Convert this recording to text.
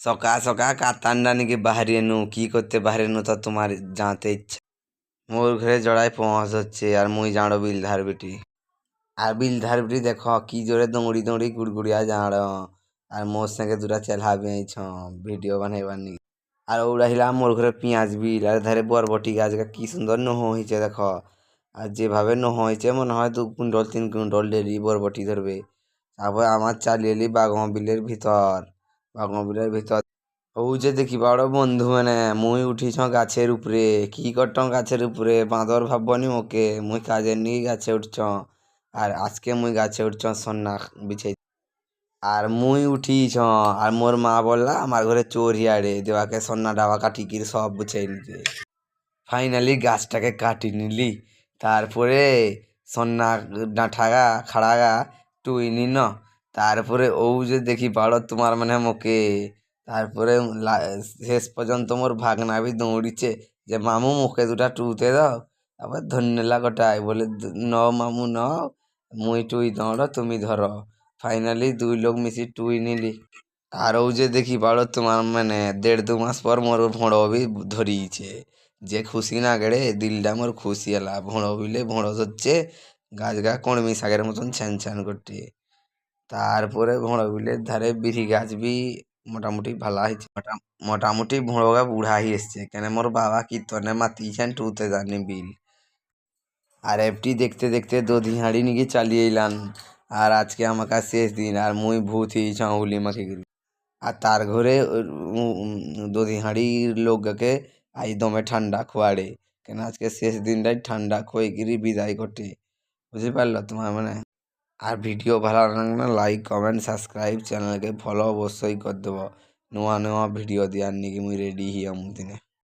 সকা সকা কাতানটা নাকি বাহারি নু কি করতে বাহারি নু তো তোমার জানতে ইচ্ছা। মোর ঘরে জড়াই পৌঁছ হচ্ছে আর মুই জাঁড়ো বিল ধার বেটি। আর বিল ধার বেটি দেখ, কি জোরে দৌড়ি দৌড়ি গুড়গুড়িয়া জাঁড় আর মোর সঙ্গে দুটা চেলহা বেঁচ ভিডিও বানাইবার নি আর ওরা হিলা মোর ঘরে পেঁয়াজ বিল, আর ধারে বরবটি গাছ কি সুন্দর নহ হয়েছে দেখ। আর যেভাবে নহ হয়েছে মনে হয় দু কুইন্টল, তিন কুইন্টল ডেলি বরবটি ধরবে। তারপর আমার চালিয়ে এলি বাগমা বিলের ভিতর। দেখি বড় বন্ধু মানে মুই উঠিছ গাছের উপরে। কি করট গাছের উপরে? বাঁদর ভাববনি ওকে। মুই কাজের নিয়ে গাছে উঠছ। আর আজকে মুই গাছে উঠছ সন্না বিছাই। আর মুই উঠিছ আর মোর মা বললা, আমার ঘরে চোর হিয়াড়ে, দেওয়াকে সন্না ডাবা কাটি কির সব বুঝাই নিতে। ফাইনালি গাছটাকে কাটি নিলি। তারপরে সন্না ডাঁঠাগা, খাড়াগা টুই নিন তারপরে ও যে দেখি বাড়ো তোমার মানে মোকে তারপরে শেষ পর্যন্ত মোর ভাগনা বি দৌড়িছে যে, মামু, মুখে দুটা টুতে দাও। তারপর ধন্যলা গোটাই বলে "দ- ন মামু, ন, মুই টুই দৌড়, তুমি ধরো। ফাইনালি দুই লোক মিশি টুই নিলি। আর ও যে দেখি বাড়ো তোমার মানে দেড় দু মাস পর মোর ভোঁড় বি ধরিয়েছে যে খুশি না গেড়ে দিলটা মোর খুশি এলা, ভোঁড় বিলে ভোঁড় ধরছে, গাছ গা কলমি শাকের মতন ছ্যান ছ্যান করতে তারপরে ভোঁড় বিলের ধারে বিড়ি গাছ বি মোটামুটি ভালো হয়েছে মোটা- মোটামুটি ভোঁড় বুড়া হয়ে এসছে। কেন মোর বাবা কীর্তনে মাতিয়েছেন টুতে জানি বিল। আর এফটি দেখতে দেখতে দধি হাঁড়ি নিয়ে চালিয়ে এলাম। আর আজকে আমার কাছে শেষ দিন, আর মুই ভূত হয়েছ উলি মাখে গেলি। আর তার ঘরে দধি হাঁড়ির লোককে আই দমে ঠান্ডা খোয়াড়ে। কেন আজকে শেষ দিনটাই ঠান্ডা খোয়ে গিরি বিদায় করতে বুঝতে পারল তোমার মানে? ভালো লাগলে লাইক কমেন্ট সাবস্ক্রাইব চ্যানেলকে ফলো অবশ্যই করে দেবো। নূয়া নূয়া ভিডিও দেওয়ার নিকি মুই রেডি হিয়াম দিনে।